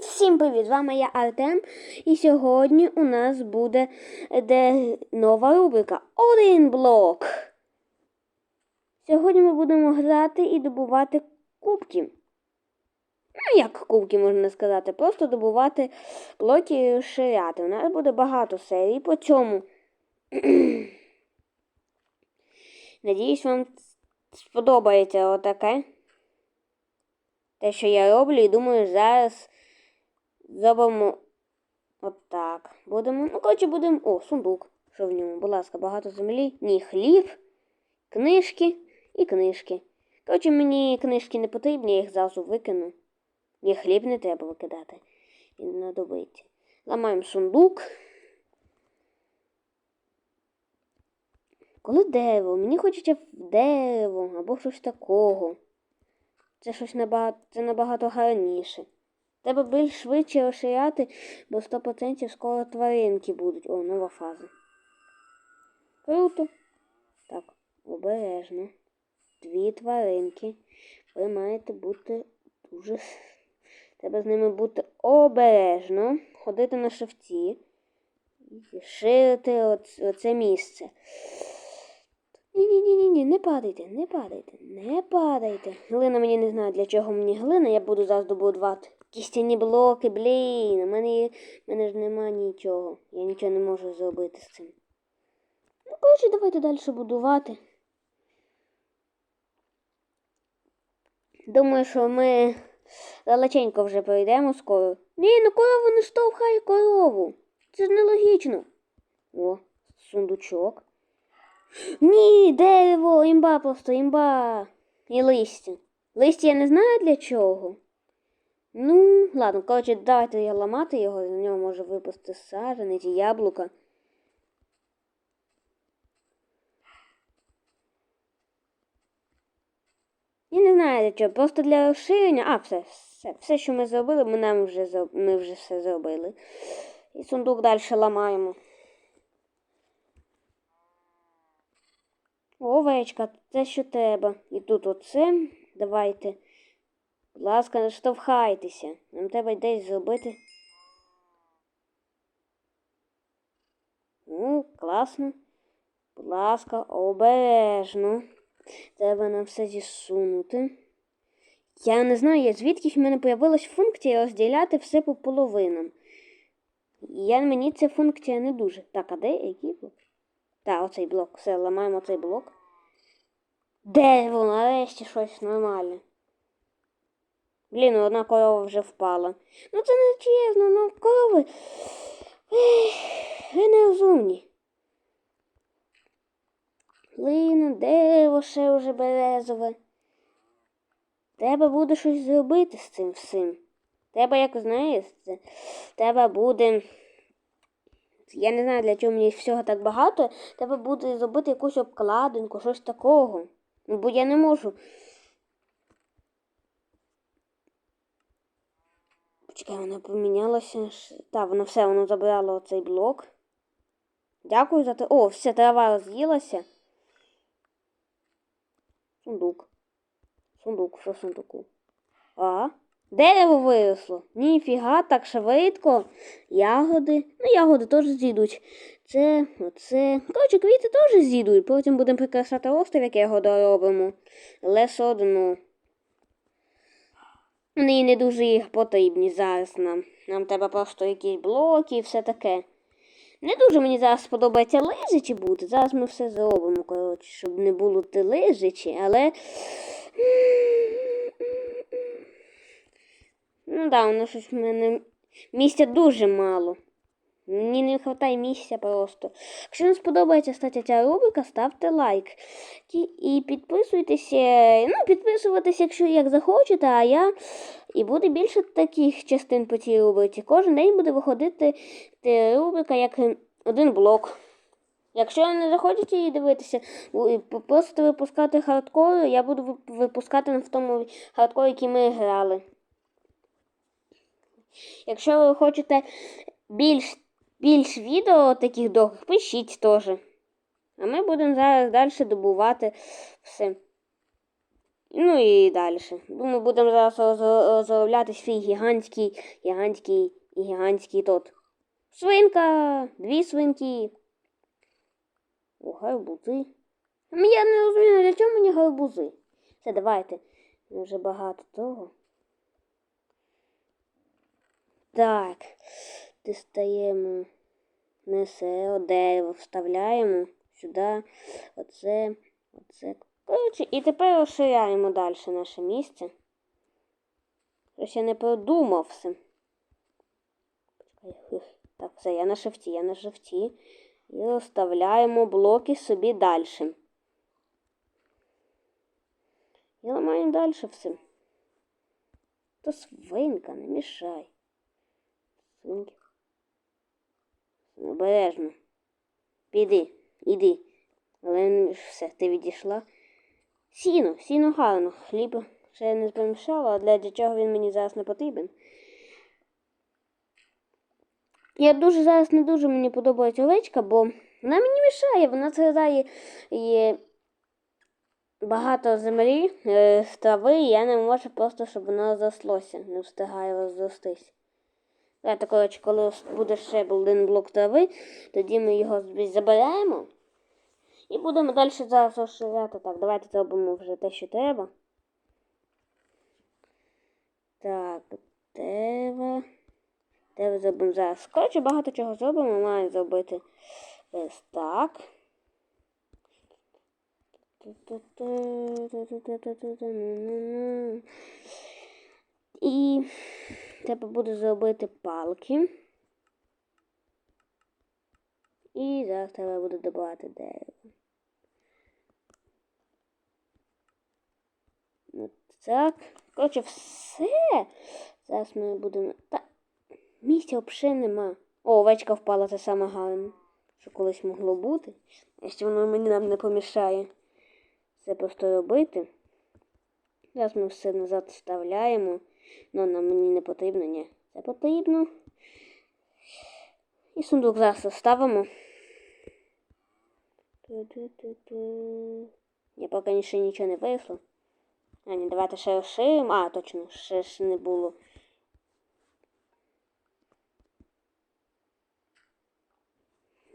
всім привіт! З вами я Артем. І сьогодні у нас буде де нова рубрика Один блок. Сьогодні ми будемо грати і добувати кубки. Ну, як кубки можна сказати, просто добувати блоки і розширяти. У нас буде багато серій по цьому. Надіюсь, вам сподобається отаке. Те, що я роблю, і думаю, зараз зробимо отак. Будемо. Ну, коротше, будемо. О, сундук. Що в ньому? Будь ласка, багато землі. Ні, хліб, книжки і книжки. Коротше, мені книжки не потрібні, я їх зразу викину. Ні, хліб не треба викидати. Він знадобиться. Ламаємо сундук. Коли дерево? Мені хочеться дерево або щось такого. Це щось набагато, це набагато гарніше. Треба більш швидше розширяти, бо 100% скоро тваринки будуть. О, нова фаза. Круто. Так, обережно. Дві тваринки. Ви маєте бути дуже. Треба з ними бути обережно, ходити на шевці і ширити оце місце. Ні-ні-ні, ні не падайте, не падайте, не падайте. Глина мені не знає, для чого мені глина, я буду зараз добудувати. Кістяні блоки, блін, у мене, у мене ж нема нічого. Я нічого не можу зробити з цим. Ну, коротше, давайте далі будувати. Думаю, що ми далеченько вже пройдемо скоро. Ні, ну корову не штовхай корову. Це ж нелогічно. О, сундучок. Ні, дерево, імба просто, імба. І листя. Листя я не знаю для чого. Ну, ладно, коротше, давайте я ламати його, з нього може випасти саженець, яблука. Я не знаю для чого, просто для розширення. А, все, все, все, що ми зробили, ми нам вже ми вже все зробили. І сундук далі ламаємо. Овечка, це що треба. І тут оце. Давайте. Будь ласка, не штовхайтеся. Нам треба десь зробити. Ну, класно. Будь ласка, обережно. Треба нам все зісунути. Я не знаю, звідки в мене з'явилась функція розділяти все по половинам. Я, Мені ця функція не дуже. Так, а де який блок? Так, оцей блок. Все, ламаємо цей блок. Дерево, нарешті щось нормальне. Блін, одна корова вже впала. Ну це не чесно, ну корови. Ви нерозумні. Блін, дерево ще вже березове. Треба буде щось зробити з цим всім. Треба, як знаєш, це, треба буде. Я не знаю, для чого мені всього так багато. Треба буде зробити якусь обкладинку, щось такого. Ну, бо я не можу. Почекай, вона помінялася. Так, воно все, воно забрало оцей блок. Дякую за те. О, все, трава роз'їлася. Сундук. Сундук, що сундуку? А? Дерево виросло. Ніфіга, так швидко. Ягоди. Ну, ягоди теж зійдуть. Це, оце. Коротше, квіти теж зійдуть. Потім будемо прикрашати острів, як його доробимо. Лише одну. Вони не дуже їх потрібні зараз нам. Нам треба просто якісь блоки і все таке. Не дуже мені зараз подобається лежачі бути. Зараз ми все зробимо, коротше, щоб не було ти лежачі, але. Ну да, воно щось в мене місця дуже мало. Мені не вистачає місця просто. Якщо вам сподобається стаття ця рубрика, ставте лайк. І підписуйтеся. Ну, підписуватися, якщо як захочете, а я. І буде більше таких частин по цій рубриці. Кожен день буде виходити рубрика як один блок. Якщо не захочете її дивитися, просто випускати хардкор, я буду випускати в тому хардкорі, який ми грали. Якщо ви хочете більш більш відео таких довгих, пишіть теж. А ми будемо зараз далі добувати все. Ну і далі. Думаю, будемо зараз роз- розробляти свій гігантський, гігантський і гігантський тот. Свинка, дві свинки. О, гарбузи. Я не розумію, для чого мені гарбузи. Все, давайте. Вже багато того. Так. Дістаємо несе дерево, вставляємо сюди. Оце, оце. Коротше, і тепер розширяємо далі наше місце. Щось я не продумав все. Так, все, я на шифті, я на шифті. І розставляємо блоки собі далі. І ламаємо далі все. То свинка, не мішай. Свинки. Обережно. Піди, іди. Але все, ти відійшла. Сіно, сіно гарно. Хліб ще не помішало, а для чого він мені зараз не потрібен. Я дуже зараз не дуже мені подобається овечка, бо вона мені мішає, вона зрізає і багато землі, е, трави, і я не можу просто, щоб воно розрослося, не встигає розростись. Коротше, коли буде ще один блок трави, тоді ми його заберемо. І будемо далі зараз розширяти. Так, давайте зробимо вже те, що треба. Так, дерево. Дерево зробимо зараз. Коротше, багато чого зробимо, маємо зробити ось так. І треба буде зробити палки. І зараз треба буде добавити дерево. От так. Коротше, все. Зараз ми будемо. Та місця взагалі нема. О, овечка впала, це саме гарне, що колись могло бути. Якщо воно мені нам не помішає це просто робити. Зараз ми все назад вставляємо. Ну, нам мені не потрібно, ні. Це потрібно. І сундук зараз ставимо. Я поки ще нічого не вийшло. А, ні, давайте ще розширимо. А, точно, ще ж не було.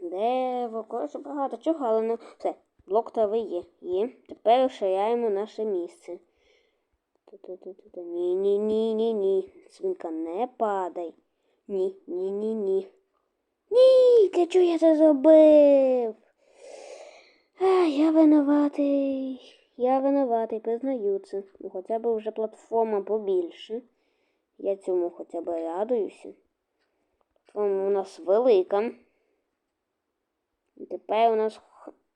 Дерево, коротше, багато чого, але ну все. Блок трави є. Є. Тепер розширяємо наше місце. Ні, ні, ні, ні, ні. Свинка, не падай. Ні, ні, ні, ні. Ні, для чого я це зробив? А, я винуватий. Я винуватий, признаю це. Ну, хоча б вже платформа побільше. Я цьому хоча б радуюся. Платформа у нас велика. І тепер у нас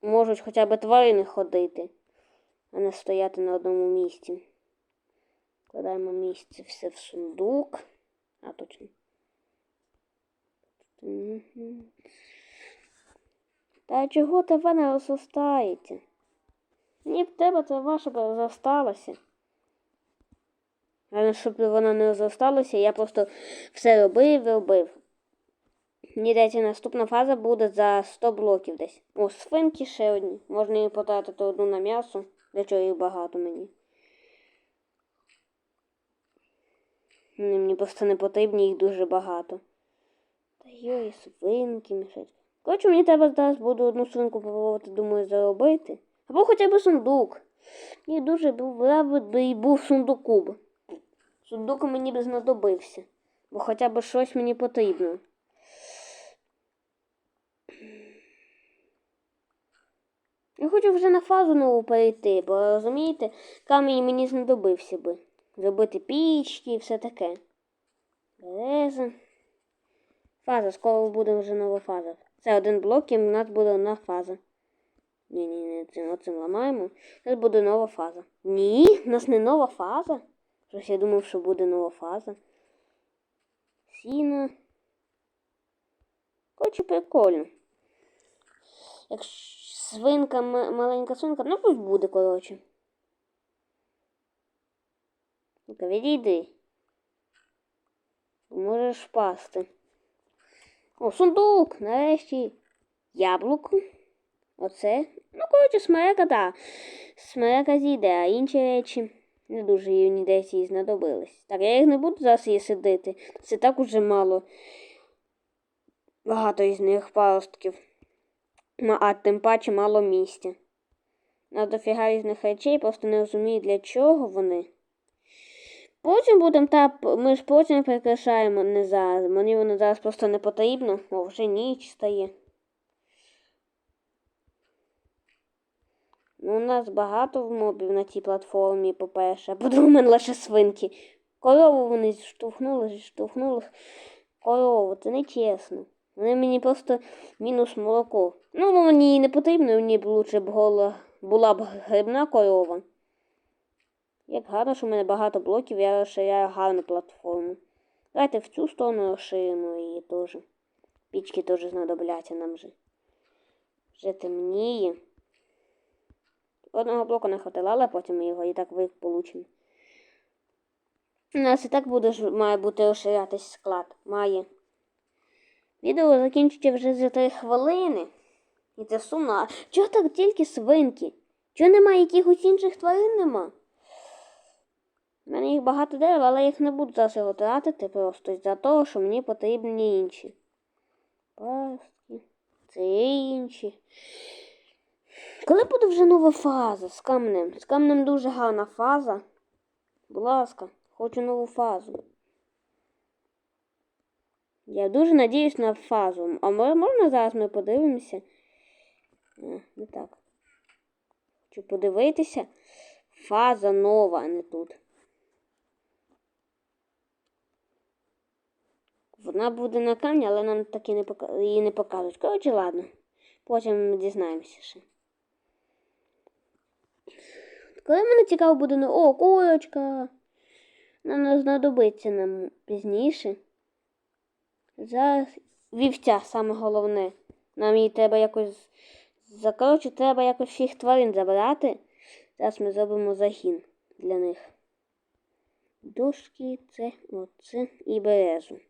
можуть хоча б тварини ходити, а не стояти на одному місці. Кладаємо місце все в сундук. А, точно. Та чого трава не розростається? Мені б треба трава, щоб розросталася. Але щоб вона не розросталася, я просто все робив і робив. Мені здається, наступна фаза буде за 100 блоків десь. О, свинки ще одні. Можна її потратити одну на м'ясо. Для чого їх багато мені. Вони мені просто не потрібні, їх дуже багато. Та йой, свинки мішать. Коротше, мені треба зараз буду одну свинку попробувати, думаю, заробити. Або хоча б сундук. Мені дуже був би і був сундуку. б. Сундук мені б знадобився. Бо хоча б щось мені потрібно. Я хочу вже на фазу нову перейти, бо розумієте, камінь мені знадобився би. Зробити пічки і все таке. Береза. Фаза, скоро буде вже нова фаза. Це один блок і в нас буде одна фаза. Ні, ні, ні, цим оцим ламаємо. У буде нова фаза. Ні, у нас не нова фаза. Щось я думав, що буде нова фаза. Сіна. Коротше, прикольно. Якщо свинка, маленька свинка, ну пусть буде, коротше. Ну-ка, відійди. Можеш впасти. О, сундук! Нарешті. Яблуко. Оце. Ну, коротше, смерека, так. Смерека зійде, а інші речі. Не дуже її ніде їй знадобились. Так, я їх не буду зараз її сидити. Це так уже мало. Багато із них паростків. А тим паче мало місця. На дофіга із них речей, просто не розумію, для чого вони. Потім будемо та ми ж потім прикрашаємо не зараз. Мені воно зараз просто не потрібно, бо вже ніч стає. Ну, у нас багато мобів на цій платформі, по-перше, по-друге, лише свинки. Корову вони штовхнули, штовхнули. Корову, це не чесно. Вони мені просто мінус молоко. Ну, мені не потрібно, мені б лучше б гола, була б грибна корова. Як гарно, що в мене багато блоків, я розширяю гарну платформу. Давайте в цю сторону розширимо її теж. Пічки теж знадобляться нам вже. Вже темніє. Одного блоку не хватило, але потім ми його і так получимо. У нас і так буде, має бути розширятись склад. Має. Відео закінчиться вже за 3 хвилини. І це сумно. А чого так тільки свинки? Чого немає якихось інших тварин нема? У мене їх багато дерев, але я їх не буду зараз його тратити просто за того, що мені потрібні інші. Пастки. Це інші. Коли буде вже нова фаза з камнем? З камнем дуже гарна фаза. Будь ласка, хочу нову фазу. Я дуже надіюсь на фазу. А мо- можна зараз ми подивимося? А, не так. Хочу подивитися. Фаза нова, а не тут. Вона буде на камні, але нам таки не пока... її не покажуть. Коротше, ладно. Потім дізнаємося ще. Коли мене цікаво буде, ну, о, курочка. Вона знадобиться нам пізніше. Зараз вівця саме головне. Нам її треба якось. Коротше, треба якось всіх тварин забрати. Зараз ми зробимо загін для них. Дошки, це, оце і березу.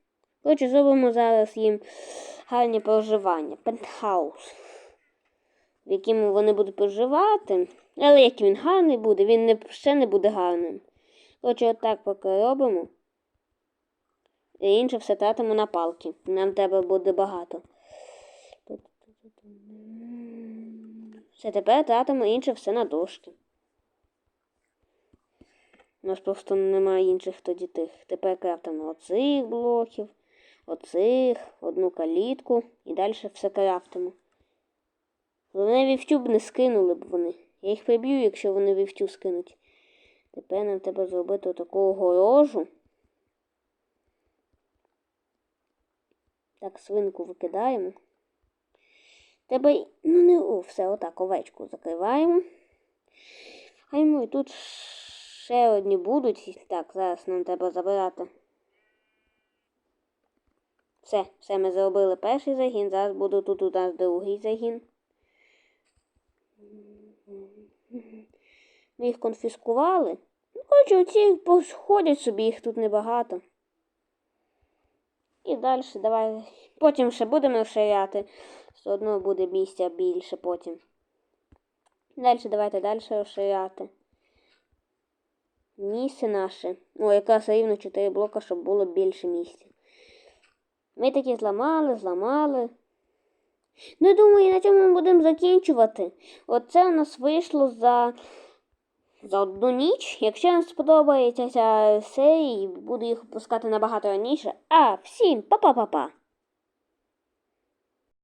Коротше, зробимо зараз їм гарні проживання. Пентхаус, в якому вони будуть проживати. Але як він гарний буде, він не, ще не буде гарним. Коротше, отак поки робимо. І інше все тратимо на палки. Нам треба буде багато. Все, тепер тратимо інше все на дошки. У нас просто немає інших тоді тих. Тепер крафтимо оцих блоків, оцих, одну калітку і далі все крафтимо. Вони вівтю б не скинули б вони. Я їх приб'ю, якщо вони вівтю скинуть. Тепер нам треба зробити таку огорожу. Так, свинку викидаємо. Треба, ну не о, все, отак, овечку закриваємо. Хай ми тут ще одні будуть. Так, зараз нам треба забирати. Все, все, ми зробили перший загін. Зараз буде тут у нас другий загін. Ми їх конфіскували. Ну, оці походять собі, їх тут небагато. І далі давай. Потім ще будемо розширяти. Все одно буде місця більше потім. Далі давайте далі розширяти. Місце наше. О, якраз рівно 4 блока, щоб було більше місця. Ми такі зламали, зламали. Ну, думаю, на цьому ми будемо закінчувати. Оце у нас вийшло за, за одну ніч. Якщо вам сподобається ця серія, буду їх пускати набагато раніше. А, всім па-па-па-па!